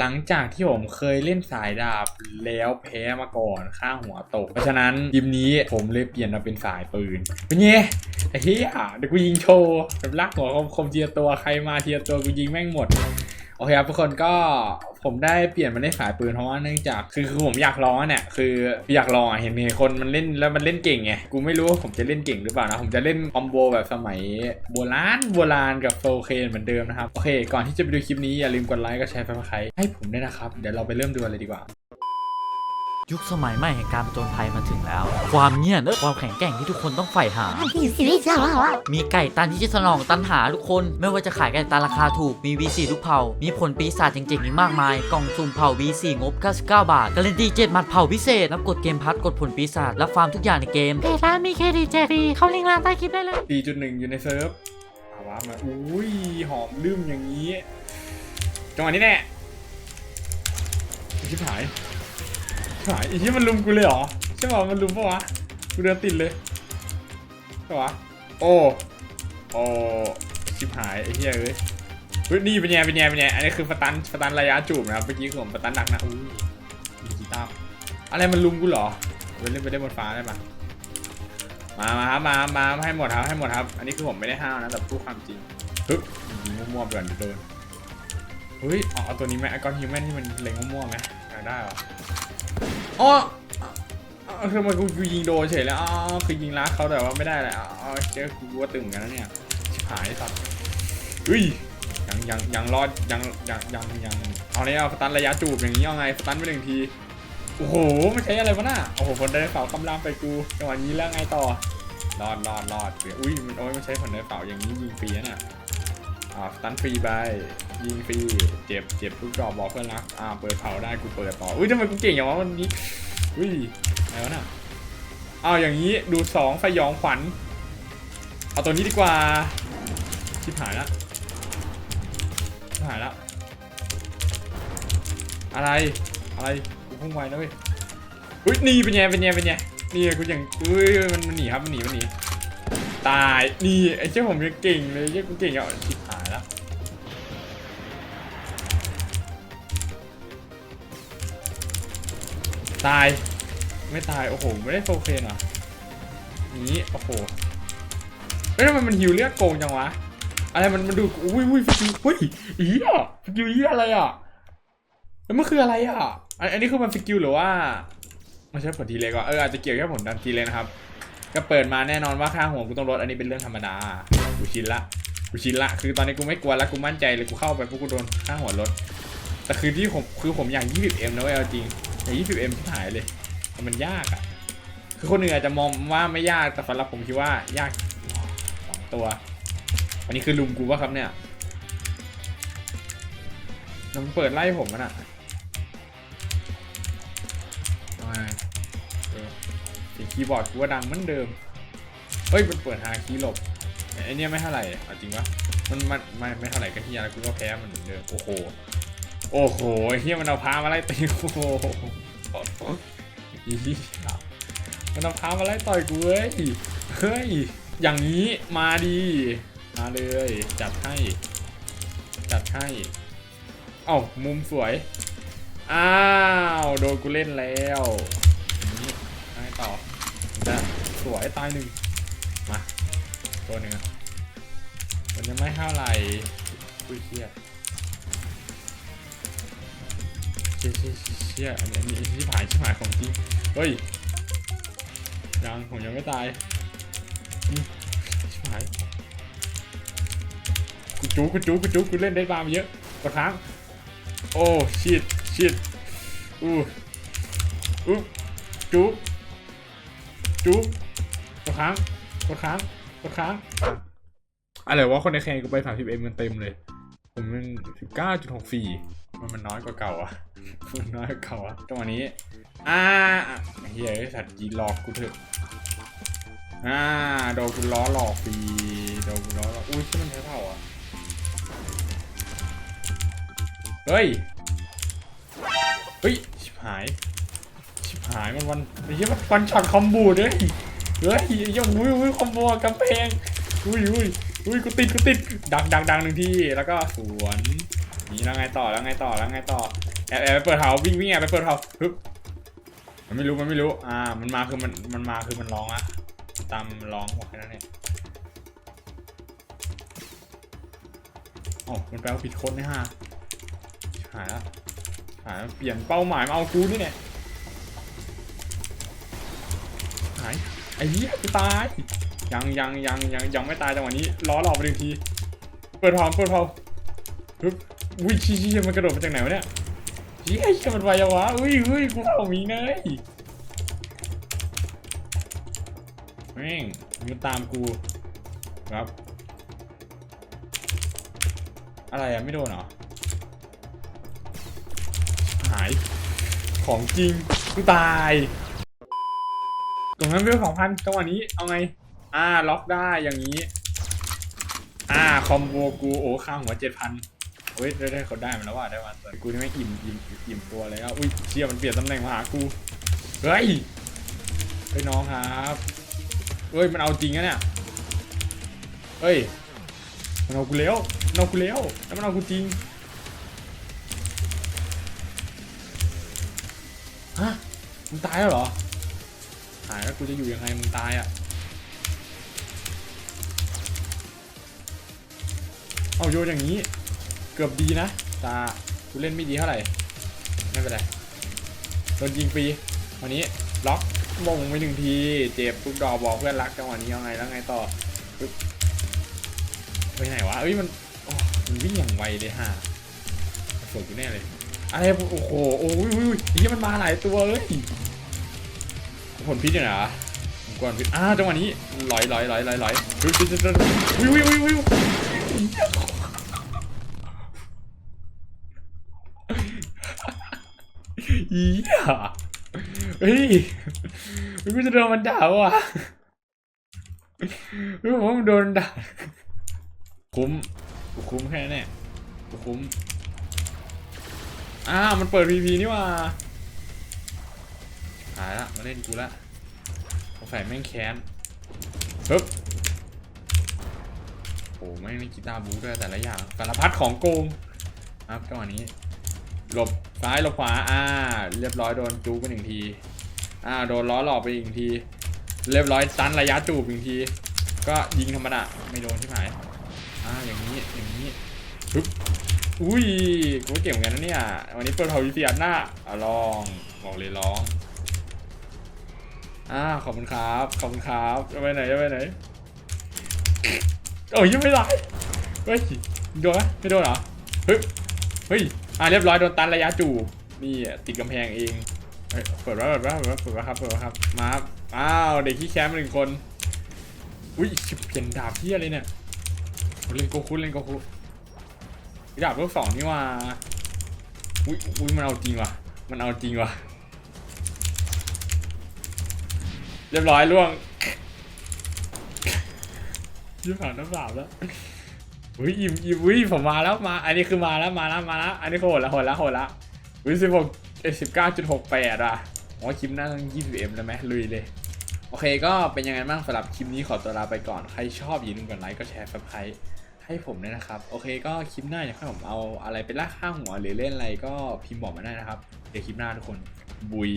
หลังจากที่ผมเคยเล่นสายดาบแล้วแพ้มาก่อนข้างหัวตก เพราะฉะนั้นยิมนี้ผมเลยเปลี่ยนมาเป็นสายปืน เป็นไงไอ้เหี้ยเดี๋ยวกูยิงโชว์แบบลากหัวคมคมเทียตัวใครมาเทียตัวกูยิงแม่งหมด โอเคครับทุกคนก็ผมได้เปลี่ยนมาเล่นสายปืนเพราะว่าเนื่องจากคือคือผมอยากลองอะเนี่ยคืออยากลองอะเห็นมีคนมันเล่นแล้วมันเล่นเก่งไงกูไม่รู้ว่าผมจะเล่นเก่งหรือเปล่านะผมจะเล่นคอมโบแบบสมัยโบราณโบราณกับโฟเคนเหมือนเดิมนะครับโอเค ก่อนที่จะไปดูคลิปนี้อย่าลืมกดไลค์ก็แชร์ไปใครให้ผมด้วยนะครับเดี๋ยวเราไปเริ่มดูกันเลยดีกว่า ยุคสมัยใหม่แห่งการผจญภัยมาถึงแล้ว ความเงียบและความแข็งแกร่งที่ทุกคนต้องใฝ่หา มีไก่ตันที่จะสนองตันหาทุกคน ไม่ว่าจะขายไก่ตันราคาถูก มี V4 ทุกเผ่า มีผลปีศาจเจ๋งๆอีกมากมาย กล่องสุ่มเผ่า V4 งบ 99 บาท การันตี7หมัดเผ่าพิเศษแล้วกดเกมพัดกดผลปีศาจและฟาร์มทุกอย่างในเกมเพจร้านมีเครดิตแจกฟรีเข้าลิงก์ร้านใต้คลิปได้เลย 4.1 อยู่ในเซิร์ฟเอาว่ามา อุ้ย หอมลืมอย่างนี้ จังหวะนี้แน่ไอ้ชิบหายชิบหาย ไอ้ที่มันลุมกูเลยเหรอใช่ป่ะมันลุมปะวะกูเดินติดเลยใช่ปะโอ้โอ้ชิบหายไอ้เหี้ยเอ้ยเฮ้ยนี่เป็นไงเป็นไงเป็นไงอันนี้คือสตันสตันระยะจูบนะครับเมื่อกี้คือผมสตันหนักนะอุ้ยมีกีตาร์อะไรมันลุมกูเหรอเล่นไปได้บนฟ้าได้ปะมามาครับมามาให้หมดครับให้หมดครับ อันนี้คือผมไม่ได้ห้าวนะแต่พูดความจริงปึ๊บยิงมั่วๆไปก่อนเดี๋ยวโดนเฮ้ยเอาตัวนี้ไหมไอคอนฮิวแมนที่มันเล็งมั่วๆไหมอยากได้เหรอ อ๋อคือมันกูยิงโดนเฉยแล้วอ๋อคือยิงลัดเขาแต่ว่าไม่ได้เลยอ๋อเจ๊กูว่าตึงเหมือนกันนะเนี่ยชิบหายสัตว์เฮ้ยยังยังยังรอดยังยังยังยังเอาเลยเอาสตันระยะจูบอย่างนี้เอาไงสตันไปหนึ่งทีโอ้โหไม่ใช่อะไรวะน่ะโอ้โหผลเดินเสากำลังไปกูจังหวะนี้แล้วไงต่อรอดรอดรอดเดี๋ยวอุ้ยมันโอ้ยมันใช้ผลเดินเสาอย่างนี้ยิงฟรีนะเนี่ย อ่าสตันฟรีไป ยิงฟรี เจ็บเจ็บทุกดอกบอกเพื่อนรัก อ่า เปิดเผาได้กูเปิดต่อ อุ้ยทำไมกูเก่งอย่างวะวันนี้ อุ้ยอะไรวะน่ะเอาอย่างนี้ดูสองสยองขวัญ เอาตัวนี้ดีกว่า ชิบหายละชิบหายละ อะไร อะไร กูพุ่งไวนะเว้ยอุ้ยนี่เป็นไงเป็นไงเป็นไงนี่กูอย่างอุ้ยมันมันหนีครับมันหนีมันหนีตายนี่ไอ้เจ้าผมยังเก่งเลยเจ้ากูเก่งอะ ตาย ไม่ตาย โอ้โห ไม่ได้โฟเคนเหรอนี้โอ้โหเฮ้ยทำไมมันหิวเลือดโกงจังวะ อะไรมันมันดู อุ้ยอุ้ยฟิวอุ้ยอีอะฟิวอีอะไรอะแล้วมันคืออะไรอะ อันนี้คือมันสกิลหรือว่าไม่ใช่ผลทีเล็กว่ะเอออาจจะเกี่ยวแค่ผลดันทีเล็กนะครับ ก็เปิดมาแน่นอนว่าค่าหัวกูต้องลดอันนี้เป็นเรื่องธรรมดา กูชินละ กูชินละ คือตอนนี้กูไม่กลัวแล้วกูมั่นใจเลยกูเข้าไปพวกกูโดนค่าหัวลด แต่คือที่ผมคือผมอย่าง 20m นะเว้ยเอาจริง อย่าง 20m ที่หายเลยแต่มันยากอะคือคนอื่นอาจจะมองว่าไม่ยากแต่สำหรับผมคิดว่ายากสองตัว อันนี้คือลุมกูว่าครับเนี่ยมันเปิดไล่ผมมันอะทำไมเออเสียงคีย์บอร์ดกูว่าดังเหมือนเดิม เฮ้ยมันเปิดหาคีย์หลบไอเนี้ยไม่เท่าไหร่เอาจริงวะมันมันไม่ไม่เท่าไหร่ก็เฮียแล้วกูก็แพ้มันเหมือนเดิมโอ้โห โอ้โหเฮียมันเอาพามาไล่ตีโอ้โหอีมันเอาพามาไล่ต่อยกูเว้ยเฮ้ยอย่างนี้มาดีมาเลยจัดให้จัดให้เอ้ามุมสวยอ้าวโดนกูเล่นแล้วนี่ให้ต่อจะสวยตายหนึ่งมาตัวหนึ่งมันยังไม่เท่าไหร่อุ้ยเชี่ยเชี่ยเชี่ยเชี่ยอันนี้อันนี้ที่ผายที่ผายของจริงเฮ้ยยังผมยังไม่ตายชิบหายกูจูกูจูกูจูกูเล่นได้บาร์มเยอะกดค้งโอ้ชิดชิดอู้อู้จุ๊จุ๊บกดค้งกดค้งกดค้งอะไรวะคนในแข่งกูไปสามสิบเอ็มมันเต็มเลย ผมมันสิบเก้าจุดหกสี่ มันมันน้อยกว่าเก่าอะมันน้อยกว่าเก่าอะจังวะนี้ อ่าเฮ้ยไอ้สัตว์ยีหลอกกูเถอะ อ่าโดนกูล้อหลอกฟรีโดนกูล้อหลอกอุ้ยที่มันใช้เผ่าอะเฮ้ย เฮ้ย ชิบหาย ชิบหายมันวันไอ้เหี้ยมันวันช็อตคอมบูด้วยเฮ้ยยังอุ้ยอุ้ยคอมโบกำแพงอุ้ยอุ้ยอุ้ยกูติดกูติดดังดังดังหนึ่งที่แล้วก็สวน นี่แล้วไงต่อแล้วไงต่อแล้วไงต่อแอบแอบไปเปิดเท้าวิ่งวิ่งแอบไปเปิดเท้าฮึบมันไม่รู้มันไม่รู้ อ่า มันมาคือมันมันมาคือมันร้องอะตามร้องบอกแค่นั้นเองอ๋อมันแปลว่าผิดคนนี่ฮะหายแล้วหายเปลี่ยนเป้าหมายมาเอากูนี่เนี่ยหายไอ้เหี้ยกูตายยังยังยังยังยังไม่ตายจังหวะนี้ล้อหลอกไปหนึ่งที เปิดพร้อมเปิดพร้อม ปึ๊บอุ้ยชี้ๆมันกระโดดมาจากไหนวะเนี่ยเฮ้ยมันไวยังวะอุ้ยอุ้ยกูเข้ามีเนยแม่งมันตามกูครับ อะไรอะไม่โดนเหรอหายของจริงกูตายตรงนั้นเรื่องสองพันจังหวะนี้เอาไง อ่าล็อกได้อย่างนี้ อ่าคอมโบกูโอ้ข้างหัวเจ็ดพัน เฮ้ยได้เขาได้มาแล้วว่ะได้มาส่วนกูนี่ไม่อิ่มอิ่มอิ่มตัวเลยอะอุ้ยเชี่ยมันเปลี่ยนตำแหน่งมาหากูเฮ้ยเฮ้ยน้องครับเฮ้ยมันเอาจริงนะเนี่ยเฮ้ยมันเอากูแล้วมันเอากูแล้วแล้วมันเอากูจริงฮะมึงตายแล้วเหรอหายแล้วกูจะอยู่ยังไงมึงตายอะเอาโยนอย่างนี้ เกือบดีนะ ตากูเล่นไม่ดีเท่าไหร่ ไม่เป็นไรโดนยิงฟรีวันนี้ล็อกมงไปหนึ่งที เจ็บทุกดอบอกเพื่อนรักจังหวะนี้ยังไงแล้วไงต่อปึ๊บไปไหนวะเอ้ยมันมันวิ่งอย่างไวเลยฮะสวยกูแน่เลยอะไรโอ้โหโอ้ยอุ้ยอุ้ยนี่มันมาหลายตัวเลยผลพิษเนี่ยนะผมกวนพิษอ้าจังหวะนี้ลอยลอยลอยลอยลอยอุ้ยอุ้ยอุ้ยอุ้ยอุ้ย อีอะเฮ้ยกูจะโดนมันด่าว่ะเฮ้ผมว่ามันโดนด่าคุ้มกูคุ้มแค่นั้นแน่กูคุ้มอ่ามันเปิดพีพีนี่ว่ะหายละมาเล่นกูละสงสัยแม่งแค้นปึ๊บโอ้แม่งนี่กีตาร์บูด้วยแต่ละอย่างสารพัดของโกงครับจังหวะนี้หลบ ซ้ายหลบขวา อ่า เรียบร้อยโดนจูบไปหนึ่งที อ่า โดนล้อหลอกไปอีกที เรียบร้อยตันระยะจูบอีกที ก็ยิงธรรมดาไม่โดนที่หมายอ่า อย่างนี้ อย่างนี้ปึ๊บอุ้ยกูก็เก่งเหมือนกันนะเนี่ย วันนี้เปิดเผาวิทยาหน้าอะลอง บอกเลยร้อง อ่า ขอบคุณครับ ขอบคุณครับ จะไปไหน จะไปไหนโอ้ยยังไม่ได้เฮ้ย โดนไหมไม่โดนเหรอ เฮ้ย เฮ้ย อ่าเรียบร้อยโดนตันระยะจูบนี่ติดกำแพงเองเปิดว่าเปิดว่าเปิดว่าเปิดว่าครับเปิดว่าครับมาครับอ้าวเด็กที่แคมป์หนึ่งคนอุ้ยเปลี่ยนดาบที่อะไรเนี่ยเล่นโกคุเล่นโกคุดาบลูกสองนี่ว่าอุ้ยอุ้ยมันเอาจริงว่ะมันเอาจริงว่ะเรียบร้อยล่วงยี่ผ่านน้ำสาบแล้ว อุ้ยอิ่มอิ่มอุ้ยผมมาแล้วมาอันนี้คือมาแล้วมาแล้วมาแล้ว อันนี้คือโหดแล้วโหดแล้วโหดแล้วอุ้ยสิบหกเอสิบเก้าจุดหกแปดอะผมว่าคลิปหน้าต้องยี่สิบเอ็มแล้วไหมลุยเลย โอเคก็เป็นยังไงบ้างสำหรับคลิปนี้ขอตัวลาไปก่อนใครชอบอย่าลืมกดไลค์ก็แชร์ซับสไครต์ให้ผมด้วยนะครับ โอเคก็คลิปหน้าอยากให้ผมเอาอะไรไปลากข้างหัวหรือเล่นอะไรก็พิมพ์บอกมาได้นะครับ เดี๋ยวคลิปหน้าทุกคนบุย